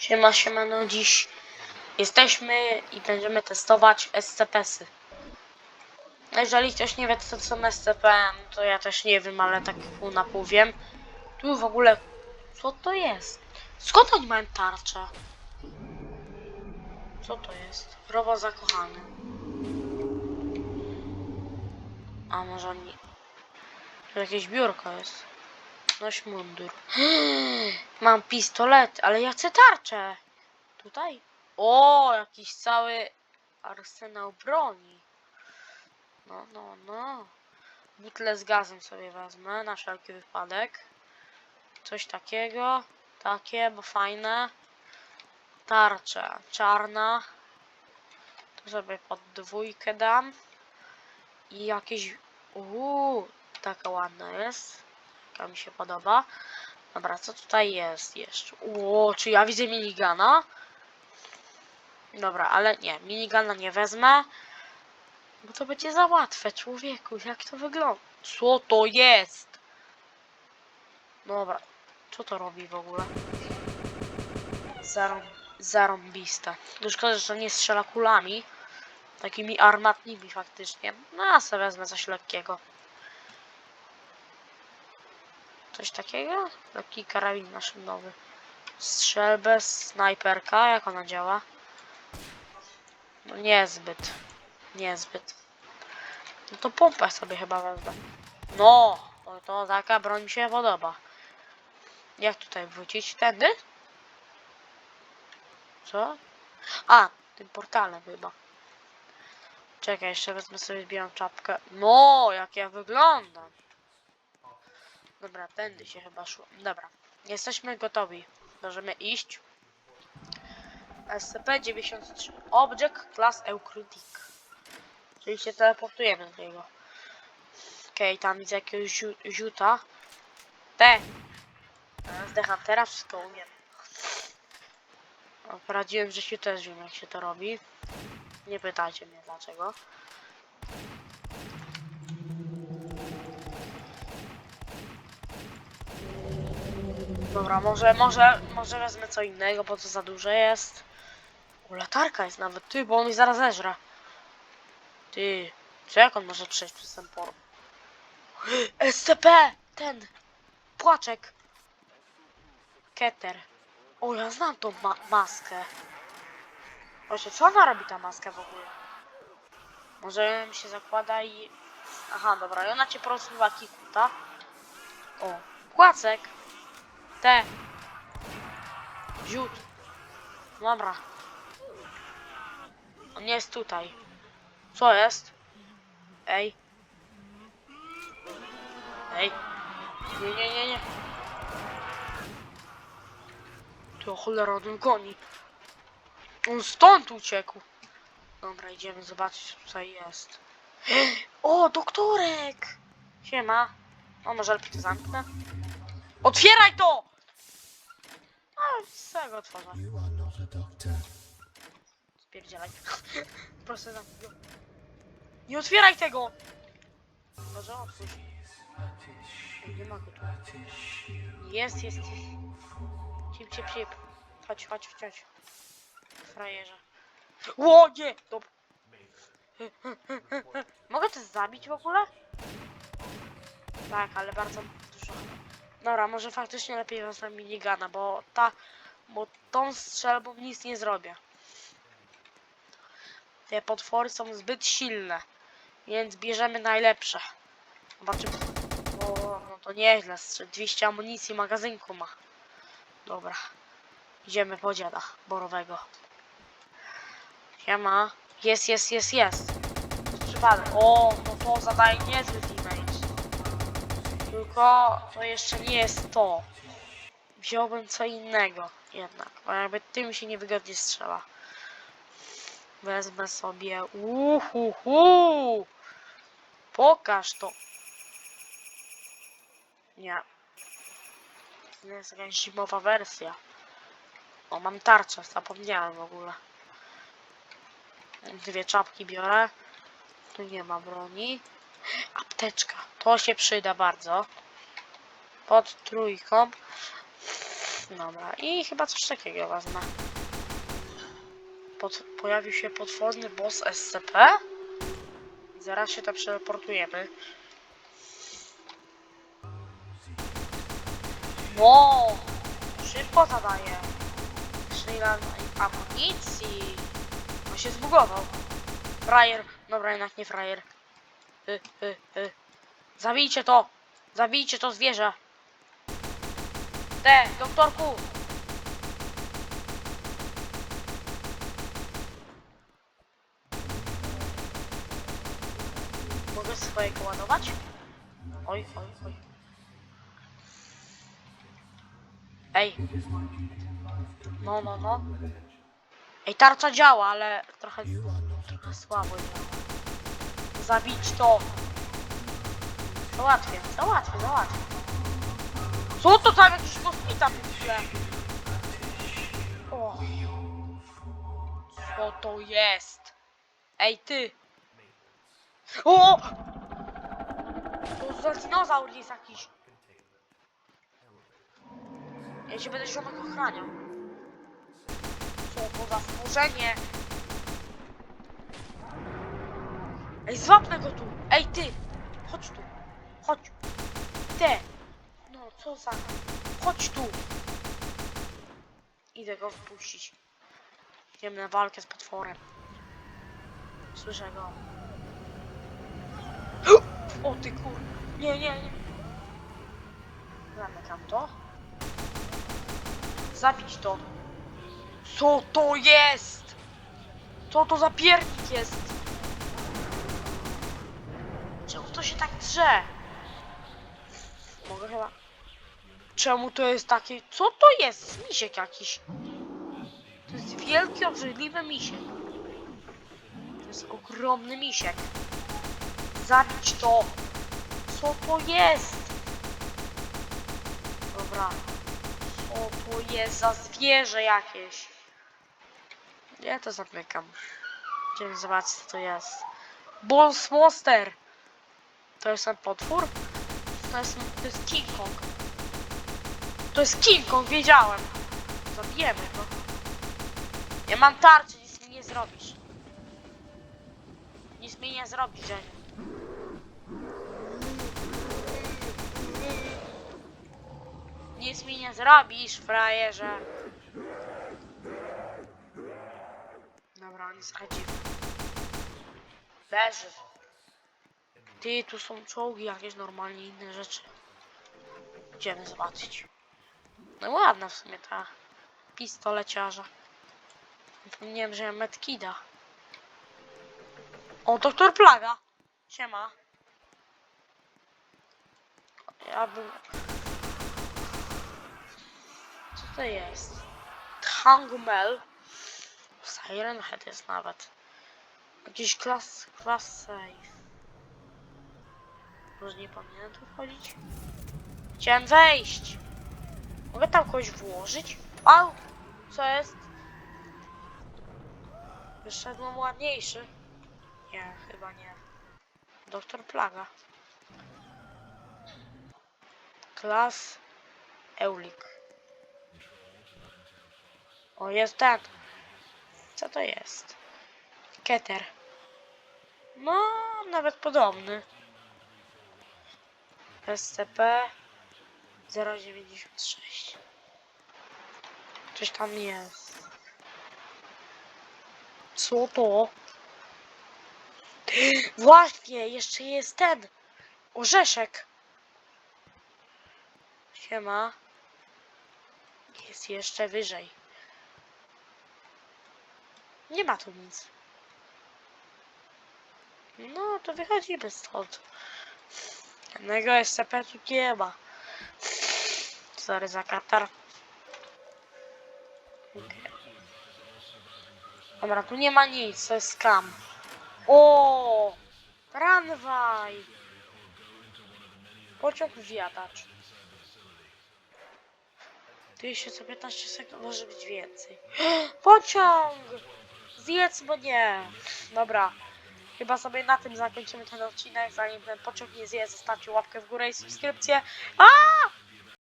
Siema, siema, no dziś jesteśmy i będziemy testować SCP-sy. No Jeżeli ktoś nie wie co to są SCP, to ja też nie wiem, ale tak pół na pół wiem. Tu w ogóle, co to jest? Skąd oni mają tarczę? Co to jest? Robo zakochany. A może oni... Tu jakieś biurko jest. Noś mundur. Mam pistolet, ale ja chcę tarczę. Tutaj? O, jakiś cały arsenał broni. No, no, no. Butle z gazem sobie wezmę na wszelki wypadek. Coś takiego. Takie, bo fajne. Tarcza czarna. To sobie pod dwójkę dam. I jakieś... Uuu, taka ładna jest. Taka mi się podoba. Dobra, co tutaj jest jeszcze? Ło, czy ja widzę minigana? Dobra, ale nie, minigana nie wezmę. Bo to będzie za łatwe, człowieku. Jak to wygląda? Co to jest? Dobra, co to robi w ogóle? Zarą... Zarąbista. To szkoda, że to nie strzela kulami. Takimi armatnimi faktycznie. No, ja sobie wezmę coś lekkiego. Coś takiego? Taki karabin maszynowy. Strzelbę, snajperka, jak ona działa? No niezbyt. Niezbyt. No to pompę sobie chyba wezmę. No! To, to taka broń mi się podoba. Jak tutaj wrócić? Tędy? Co? A, tym portalem chyba. Czekaj, jeszcze wezmę sobie zbieram czapkę. No, jak ja wyglądam. Dobra, tędy się chyba szło. Dobra, jesteśmy gotowi. Możemy iść. SCP-93. Object Class Euclidic. Czyli się teleportujemy do niego. Okej, tam widzę jakiegoś ziu ziuta. Te! Zdecham teraz, wszystko umiem. Poradziłem, że się też wiem jak się to robi. Nie pytajcie mnie dlaczego. Dobra, może, może, może wezmę co innego, bo to za duże jest. U, latarka jest nawet, ty, bo on mi zaraz zeżre. Ty, co jak on może przejść przez ten por? SCP! Ten! Płaczek! Keter. O, ja znam tą ma maskę. Właśnie, co ona robi ta maska w ogóle? Może ją się zakłada i... Aha, dobra, i ona cię porozumiewa kikuta. O, płacek! Te. Ziut. Dobra. On jest tutaj. Co jest? Ej. Ej. Nie, nie, nie, nie. To cholera, on goni. On stąd uciekł. Dobra, idziemy zobaczyć, co tutaj jest. O, doktorek! Siema. O, może lepiej to zamknę? Otwieraj to! Tego otworzę. Spierdzielaj. Proszę zamknij go. Nie otwieraj tego! Może otwórz. Nie ma go tu. Jest, jest, jest. Cip, cip, cip. Chodź, chodź, chodź. Frajerze. Ło, nie! Dobra. Mogę to zabić w ogóle? Tak, ale bardzo dużo. Dobra, może faktycznie lepiej wezmę minigana, bo ta... Bo tą strzelbą nic nie zrobię. Te potwory są zbyt silne. Więc bierzemy najlepsze. Zobaczymy. O, no to nieźle. strzel- 200 amunicji magazynku ma. Dobra. Idziemy po dziada borowego. Siema. Jest, jest, jest, jest. Przypadek. O, no to zadaje niezły damage. Tylko to jeszcze nie jest to. Wziąłbym co innego jednak, bo jakby tym się niewygodnie strzela. Wezmę sobie. Uhuhu! Pokaż to. Nie. To jest jakaś zimowa wersja. O, mam tarczę, zapomniałem w ogóle. Dwie czapki biorę. Tu nie ma broni. To się przyda bardzo. Pod trójką. Dobra, i chyba coś takiego wezmę. Pod, pojawił się potworny boss SCP. Zaraz się tam przeportujemy. Wow! Szybko zadaje. Szlilan amunicji. On się zbugował. Frajer. Dobra, jednak nie frajer. Zabijcie to! Zabijcie to zwierzę! Te, doktorku! Mogę swojego ładować? Oj, oj, oj. Ej. No, no, no. Ej, tarcza działa, ale trochę, trochę słabo działa. Zabić to. Załatwię, załatwię, załatwię. Co to tam jakiś kosmita pisze? O. Co to jest? Ej, ty. O! To za dinozaur jest jakiś. Ja się będę ziomek ochraniał. Co to za stworzenie? Ej, złapmy go tu! Ej, ty! Chodź tu! Chodź! Ty! No, co za... Chodź tu! Idę go wpuścić. Idziemy na walkę z potworem. Słyszę go. O ty kur... Nie, nie, nie. Zamykam to. Zabić to. Co to jest? Co to za piernik jest? Czemu to się tak drze? Mogę chyba... Czemu to jest takie... Co to jest? Misiek jakiś. To jest wielki, obrzydliwy misiek. To jest ogromny misiek. Zabić to! Co to jest? Dobra. Co to jest za zwierzę jakieś? Ja to zamykam. Idziemy zobaczyć co to jest. Boss Monster! To jest ten potwór? To jest, to jest King Kong. To jest King Kong, wiedziałem. Zabijemy go. Ja mam tarczę, nic mi nie zrobisz. Nic mi nie zrobisz, Żeniu. Nic mi nie zrobisz, frajerze. Dobra, on jest dziwny. Leży. Ty, tu są czołgi, jakieś normalnie inne rzeczy. Idziemy zobaczyć. No ładna w sumie ta pistoleciarza. Zapomniałem, że ja medkida. O, doktor Plaga. Siema. Ja bym... Co to jest? Hangmel. Siren Head jest nawet. Jakiś klas, klas save. Może nie powinienem tu wchodzić? Chciałem wejść. Mogę tam kogoś włożyć? Au! Co jest? Wyszedłem ładniejszy. Nie, chyba nie. Doktor Plaga. Klas Eulik. O, jest ten. Co to jest? Keter. No, nawet podobny. SCP 096. Coś tam jest. Co to? Właśnie, jeszcze jest ten. Orzeszek. Siema. Jest jeszcze wyżej. Nie ma tu nic. No, to wychodzimy stąd. Jednego SCP tu nie ma. Sorry za katar. Okej. Dobra, tu nie ma nic, to jest skam. O! Tramwaj! Pociąg zjadacz. Tu jeszcze co 15 sekund, może być więcej. Pociąg! Zjedz mnie! Dobra. Chyba sobie na tym zakończymy ten odcinek, zanim ten pociąg nie zje, zostawcie łapkę w górę i subskrypcję. A!